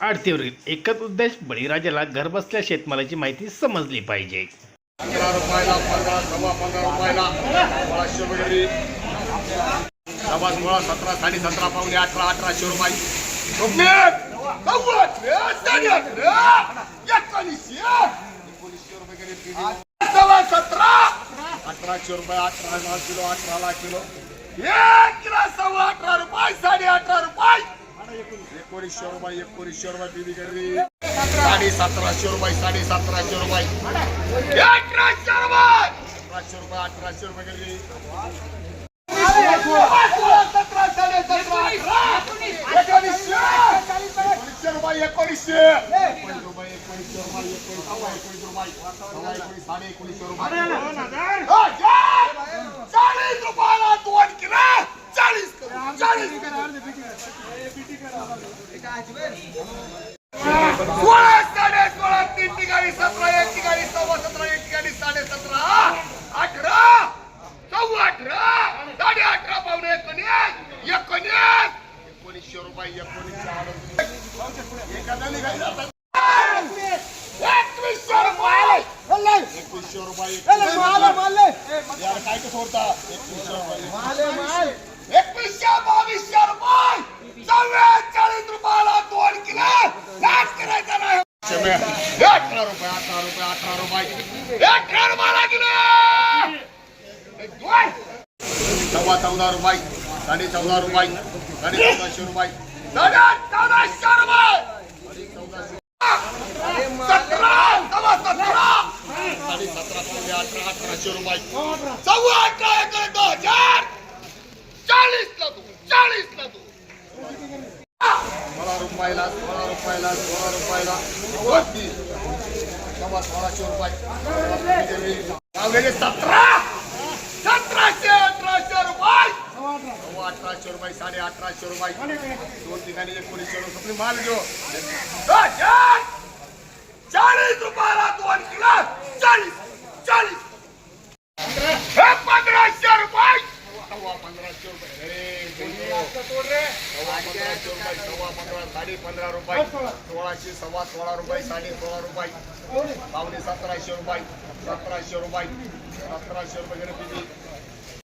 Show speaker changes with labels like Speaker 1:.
Speaker 1: आडतीवरील एकच उद्देश बळीराजाला घरबसल्या शेतमालाची माहिती समजली पाहिजे
Speaker 2: पंधरा रुपयाला पंधरा सव्वा पंधरा रुपयाला वगैरे सव्वा सोळा सतरा साडे सतरा पावणे अठरा अठराशे रुपये रुपये सव्वा सतरा अठराशे रुपये अठरा किलो अठराला किलो एक किलो एकोणीसशे रुपये एकोणीसशे रुपये बिबी गेली साडे सतराशे रुपये साडे सतराशे रुपये अठराशे रुपये अठराशे रुपये अठराशे रुपये गेली एकोणीसशे रुपये एकोणीसशे रुपये एकोणीसशे रुपये एकोणीस रुपये एकोणीस साडे एकोणीसशे रुपये चाळीस रुपयाला दोन किलो सोळा साडे सोळा तीन ठिकाणी सतरा एक ठिकाणी सव्वा सतरा एक ठिकाणी साडे सतरा अठरा सव्वा अठरा साडे अठरा पावणे एकोणीस एकोणीस एकोणीसशे रुपये एकोणीसशे. एखादा. एकवीसशे रुपये एकवीसशे रुपये यार काय एकवीसशे रुपये बावीसशे रुपये चव्वेचाळीस रुपयाला दोन किलो करायचा नाही अठरा रुपये अठरा रुपये अठरा रुपये अठरा रुपयाला किलो सव्वा चौदा रुपये साडे चौदा रुपये साडे चौदाशे रुपये. साडे चौदाशे रुपये साडे चौदाशे सतरा सव्वा सतरा साडे सतरा पावणे अठरा अठराशे रुपये सव्वा अठरा एकर दोन चाळीस ला तू चाळीस ला तू. सोळा रुपयाला सोळा रुपयाला सोळा रुपयाला. सव्वा सोळाशे रुपये. सतरा! सतराशे अठराशे रुपये. सव्वा अठराशे रुपये साडे अठराशे रुपये. दोन ठिकाणी एकोणीसशे रुपये. माल घेऊ हजार चाळीस रुपयाला दोन किलो चाळीस चाळीस हे पंधराशे रुपये सव्वा पंधराशे रुपये अरे बोलो. सव्वा पंधरा साडे पंधरा रुपये सोळाशे सव्वा सोळा रुपये साडे सोळा रुपये पावणे सतराशे रुपये सतराशे रुपये सतराशे रुपये गेले